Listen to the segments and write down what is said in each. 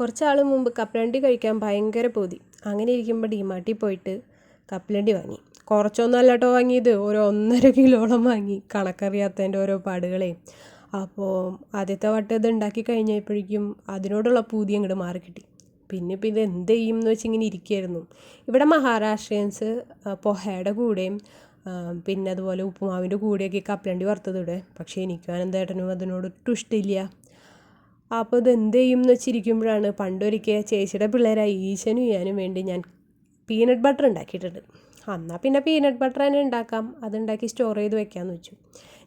കുറച്ച് നാൾ മുമ്പ് കപ്പലണ്ടി കഴിക്കാൻ ഭയങ്കര പൂതി. അങ്ങനെ ഇരിക്കുമ്പോൾ ഡിമാർട്ടിൽ പോയിട്ട് കപ്പലണ്ടി വാങ്ങി. കുറച്ചൊന്നല്ല കേട്ടോ വാങ്ങിയത്. ഒരു ഒന്നര കിലോളം വാങ്ങി. കണക്കറിയാത്തതിന്റെ ഓരോ പാടുകളെ അപ്പോൾ ആദ്യത്തെ വട്ടം ഇത് ഉണ്ടാക്കി കഴിഞ്ഞപ്പോഴേക്കും അതിനോടുള്ള പൂതി അങ്ങോട്ട് മാറി കിട്ടി. പിന്നെ ഇപ്പം ഇത് എന്ത് ചെയ്യും എന്ന് വെച്ച് ഇങ്ങനെ ഇരിക്കുകയായിരുന്നു ഇവിടെ മഹാരാഷ്ട്രിയൻസ് പൊഹയുടെ കൂടെയും പിന്നെ അതുപോലെ ഉപ്പുമാവിന്റെ കൂടെയൊക്കെ കപ്പലണ്ടി വറുത്തത് ഇവിടെ പക്ഷേ എനിക്കും അനന്തേട്ടനും അതിനോട് ഒട്ടും ഇഷ്ടമില്ല. അപ്പോൾ ഇത് എന്ത് ചെയ്യും എന്ന് വെച്ചിരിക്കുമ്പോഴാണ് പണ്ടൊരിക്കൽ ചേച്ചിയുടെ പിള്ളേരായി ഈശനും ചെയ്യാനും വേണ്ടി ഞാൻ പീനട്ട് ബട്ടർ ഉണ്ടാക്കിയിട്ടുണ്ട്. എന്നാൽ പിന്നെ പീനട്ട് ബട്ടർ തന്നെ ഉണ്ടാക്കാം. അതുണ്ടാക്കി സ്റ്റോർ ചെയ്ത് വെക്കാമെന്ന് വെച്ചു.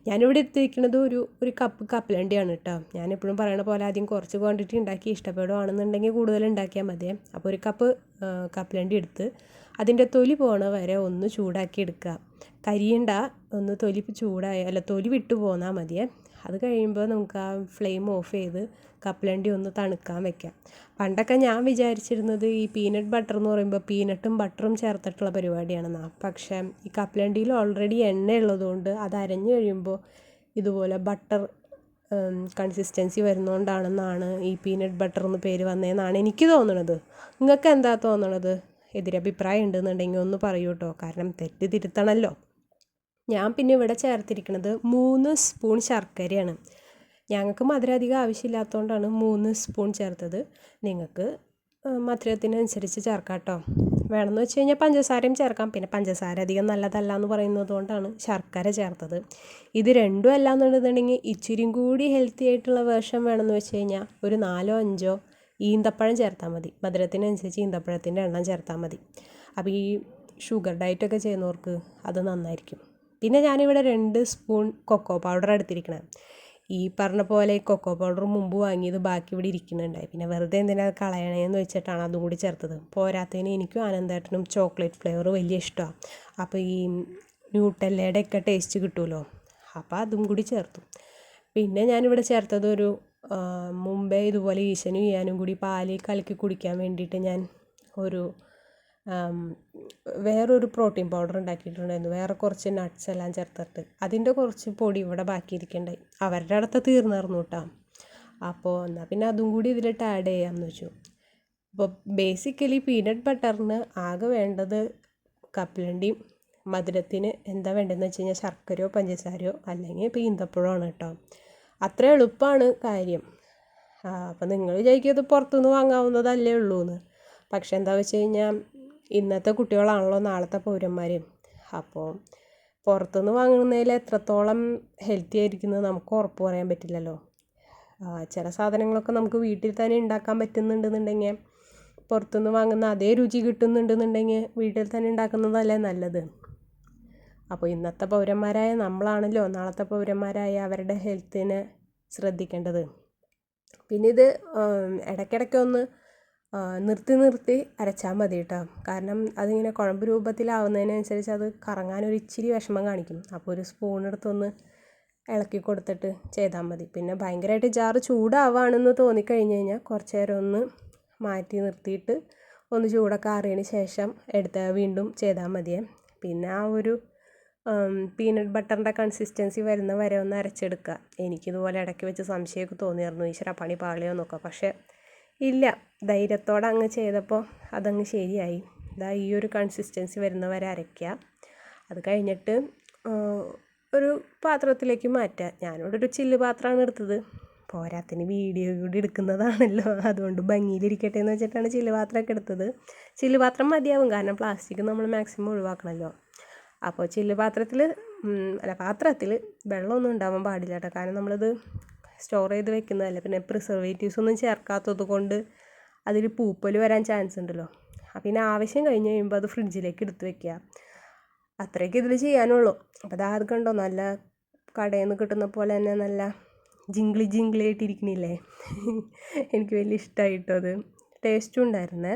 ഞാനിവിടെ എടുത്തിരിക്കുന്നത് ഒരു ഒരു കപ്പ് കപ്പലണ്ടിയാണ് കേട്ടോ. ഞാൻ എപ്പോഴും പറയണ പോലെ ആദ്യം കുറച്ച് ക്വാണ്ടിറ്റി ഉണ്ടാക്കി ഇഷ്ടപ്പെടുകയാണെന്നുണ്ടെങ്കിൽ കൂടുതൽ ഉണ്ടാക്കിയാൽ മതി. അപ്പോൾ ഒരു കപ്പ് കപ്പലണ്ടി എടുത്ത് അതിന്റെ തൊലി പോണ വരെ ഒന്ന് ചൂടാക്കി എടുക്കുക. കരിയണ്ട ഒന്ന് തൊലി ചൂടായ അല്ല തൊലി വിട്ടു പോന്നാൽ മതിയേ. അത് കഴിയുമ്പോൾ നമുക്ക് ആ ഫ്ലെയിം ഓഫ് ചെയ്ത് കപ്പലണ്ടി ഒന്ന് തണുക്കാൻ വെക്കാം. പണ്ടൊക്കെ ഞാൻ വിചാരിച്ചിരുന്നത് ഈ പീനട്ട് ബട്ടർ എന്ന് പറയുമ്പോൾ പീനട്ടും ബട്ടറും ചേർത്തിട്ടുള്ള പരിപാടിയാണെന്നാണ് പക്ഷേ ഈ കപ്പലണ്ടിയിൽ ഓൾറെഡി എണ്ണ ഉള്ളതുകൊണ്ട് അത് അരഞ്ഞു കഴിയുമ്പോൾ ഇതുപോലെ ബട്ടർ കൺസിസ്റ്റൻസി വരുന്നതുകൊണ്ടാണെന്നാണ് ഈ പീനട്ട് ബട്ടർ എന്ന് പേര് വന്നതെന്നാണ് എനിക്ക് തോന്നുന്നത് നിങ്ങൾക്ക് എന്താ തോന്നണത്? എതിരഭിപ്രായം ഉണ്ടെന്നുണ്ടെങ്കിൽ ഒന്ന് പറയൂ കേട്ടോ കാരണം തെറ്റ് തിരുത്തണമല്ലോ ഞാൻ പിന്നെ ഇവിടെ ചേർത്തിരിക്കുന്നത് മൂന്ന് സ്പൂൺ ശർക്കരയാണ്. ഞങ്ങൾക്ക് മധുരം അധികം ആവശ്യമില്ലാത്തതുകൊണ്ടാണ് മൂന്ന് സ്പൂൺ ചേർത്തത്. നിങ്ങൾക്ക് മധുരത്തിനനുസരിച്ച് ചേർക്കാം കേട്ടോ. വേണമെന്ന് വെച്ച് കഴിഞ്ഞാൽ പഞ്ചസാരയും ചേർക്കാം. പിന്നെ പഞ്ചസാര അധികം നല്ലതല്ല എന്ന് പറയുന്നത് കൊണ്ടാണ് ശർക്കര ചേർത്തത്. ഇത് രണ്ടും അല്ല എന്നുണ്ടെന്നുണ്ടെങ്കിൽ ഇച്ചിരിയും കൂടി ഹെൽത്തി ആയിട്ടുള്ള വേർഷൻ വേണമെന്ന് വെച്ച് കഴിഞ്ഞാൽ ഒരു നാലോ അഞ്ചോ ഈന്തപ്പഴം ചേർത്താൽ മതി. മധുരത്തിനനുസരിച്ച് ഈന്തപ്പഴത്തിന്റെ എണ്ണം ചേർത്താൽ മതി. അപ്പോൾ ഈ ഷുഗർ ഡയറ്റൊക്കെ ചെയ്യുന്നവർക്ക് അത് നന്നായിരിക്കും. പിന്നെ ഞാനിവിടെ രണ്ട് സ്പൂൺ കൊക്കോ പൗഡർ എടുത്തിരിക്കണം. ഈ പറഞ്ഞ പോലെ കൊക്കോ പൗഡർ മുമ്പ് വാങ്ങിയത് ബാക്കി ഇവിടെ ഇരിക്കുന്നുണ്ടായി. പിന്നെ വെറുതെ എന്തിനാ കളയണേന്ന് വെച്ചിട്ടാണ് അതും കൂടി ചേർത്തത്. പോരാത്തതിന് എനിക്കും ആനന്ദേട്ടനും ചോക്ലേറ്റ് ഫ്ലേവർ വലിയ ഇഷ്ടമാണ്. അപ്പോൾ ഈ ന്യൂട്ടല്ലയുടെ ഒക്കെ ടേസ്റ്റ് കിട്ടുമല്ലോ അപ്പോൾ അതും കൂടി ചേർത്തു. പിന്നെ ഞാനിവിടെ ചേർത്തത് ഒരു മുമ്പേ ഇതുപോലെ ഈശനും ഈയാനും കൂടി പാലിൽ കലക്കി കുടിക്കാൻ വേണ്ടിയിട്ട് ഞാൻ ഒരു വേറൊരു പ്രോട്ടീൻ പൗഡർ ഉണ്ടാക്കിയിട്ടുണ്ടായിരുന്നു. വേറെ കുറച്ച് നട്ട്സ് എല്ലാം ചേർത്തിട്ട്. അതിന്റെ കുറച്ച് പൊടി ഇവിടെ ബാക്കി അവരുടെ അടുത്ത് തീർന്നായിരുന്നു കേട്ടോ അപ്പോൾ എന്നാൽ പിന്നെ അതും കൂടി ഇതിലിട്ട് ആഡ് ചെയ്യാമെന്ന് വെച്ചു. അപ്പോൾ ബേസിക്കലി പീനട്ട് ബട്ടറിന് ആകെ വേണ്ടത് കപ്പലണ്ടിയും മധുരത്തിന് എന്താ വേണ്ടതെന്ന് വെച്ച് കഴിഞ്ഞാൽ ശർക്കരയോ പഞ്ചസാരയോ അല്ലെങ്കിൽ ഇപ്പോൾ ഈന്തപ്പഴമാണ് കേട്ടോ അത്ര എളുപ്പമാണ് കാര്യം. അപ്പോൾ നിങ്ങൾ വിചാരിക്കും ഇത് പുറത്തുനിന്ന് വാങ്ങാവുന്നതല്ലേ ഉള്ളൂ എന്ന് പക്ഷെ എന്താ വെച്ച് കഴിഞ്ഞാൽ ഇന്നത്തെ കുട്ടികളാണല്ലോ നാളത്തെ പൗരന്മാർ അപ്പോൾ പുറത്തുനിന്ന് വാങ്ങുന്നതിൽ എത്രത്തോളം ഹെൽത്തി ആയിരിക്കുന്നത് നമുക്ക് ഉറപ്പ് പറയാൻ പറ്റില്ലല്ലോ. ചില സാധനങ്ങളൊക്കെ നമുക്ക് വീട്ടിൽ തന്നെ ഉണ്ടാക്കാൻ പറ്റുന്നുണ്ടെന്നുണ്ടെങ്കിൽ പുറത്തുനിന്ന് വാങ്ങുന്ന അതേ രുചി കിട്ടുന്നുണ്ടെന്നുണ്ടെങ്കിൽ വീട്ടിൽ തന്നെ ഉണ്ടാക്കുന്നതല്ലേ നല്ലത്. അപ്പോൾ ഇന്നത്തെ പൗരന്മാരായ നമ്മളാണല്ലോ നാളത്തെ പൗരന്മാരായ അവരുടെ ഹെൽത്തിനെ ശ്രദ്ധിക്കേണ്ടത്. പിന്നെ ഇത് ഇടയ്ക്കിടയ്ക്ക് ഒന്ന് നിർത്തി നിർത്തി അരച്ചാൽ മതി കേട്ടോ. കാരണം അതിങ്ങനെ കുഴമ്പ് രൂപത്തിലാവുന്നതിനനുസരിച്ച് അത് കറങ്ങാൻ ഒരു ഇച്ചിരി വിഷമം കാണിക്കും. അപ്പോൾ ഒരു സ്പൂണെടുത്തൊന്ന് ഇളക്കി കൊടുത്തിട്ട് ചെയ്താൽ മതി. പിന്നെ ഭയങ്കരമായിട്ട് ജാറ് ചൂടാവുകയാണെന്ന് തോന്നിക്കഴിഞ്ഞ് കഴിഞ്ഞാൽ കുറച്ച് നേരം ഒന്ന് മാറ്റി നിർത്തിയിട്ട് ഒന്ന് ചൂടൊക്കെ ആറിയതിന് ശേഷം എടുത്ത് വീണ്ടും ചെയ്താൽ മതിയേ. പിന്നെ ആ ഒരു പീനട്ട് ബട്ടറിന്റെ കൺസിസ്റ്റൻസി വരുന്ന വരെ ഒന്ന് അരച്ചെടുക്കുക. എനിക്കിതുപോലെ ഇടയ്ക്ക് വെച്ച് സംശയമൊക്കെ തോന്നിയായിരുന്നു. ഈശ്വര പണി പാളിയോ നോക്കുക പക്ഷേ ഇല്ല. ധൈര്യത്തോടെ അങ്ങ് ചെയ്തപ്പോൾ അതങ്ങ് ശരിയായി. ഇതാ ഈ ഒരു കൺസിസ്റ്റൻസി വരുന്നവരെ അരയ്ക്കുക. അത് കഴിഞ്ഞിട്ട് ഒരു പാത്രത്തിലേക്ക് മാറ്റുക. ഞാനിവിടെ ഒരു ചില്ല് പാത്രമാണ് എടുത്തത്. പോരാത്തിന് വീഡിയോ കൂടി എടുക്കുന്നതാണല്ലോ. അതുകൊണ്ട് ഭംഗിയിലിരിക്കട്ടെ എന്ന് വെച്ചിട്ടാണ് ചില്ല് പാത്രമൊക്കെ എടുത്തത്. ചില്ല് പാത്രം മതിയാവും. കാരണം പ്ലാസ്റ്റിക് നമ്മൾ മാക്സിമം ഒഴിവാക്കണമല്ലോ. അപ്പോൾ ചില്ല് പാത്രത്തിൽ അല്ല പാത്രത്തിൽ വെള്ളമൊന്നും ഉണ്ടാവാൻ പാടില്ല കേട്ടോ. കാരണം നമ്മളിത് സ്റ്റോർ ചെയ്ത് വെക്കുന്നതല്ലേ. പിന്നെ പ്രിസർവേറ്റീവ്സ് ഒന്നും ചേർക്കാത്തത് കൊണ്ട് അതിൽ പൂപ്പൽ വരാൻ ചാൻസ് ഉണ്ടല്ലോ. പിന്നെ ആവശ്യം കഴിഞ്ഞ് കഴിയുമ്പോൾ അത് ഫ്രിഡ്ജിലേക്ക് എടുത്ത് വെക്കുക. അത്രയൊക്കെ ഇതിൽ ചെയ്യാനുള്ളൂ. അപ്പോൾ അതാർക്കും കണ്ടോ? നല്ല കടയിൽ നിന്ന് കിട്ടുന്ന പോലെ തന്നെ നല്ല ജിങ്കിളി ജിങ്കിളി ആയിട്ടിരിക്കണില്ലേ? എനിക്ക് വലിയ ഇഷ്ടമായിട്ടോ അത്. ടേസ്റ്റും ഉണ്ടായിരുന്നേ.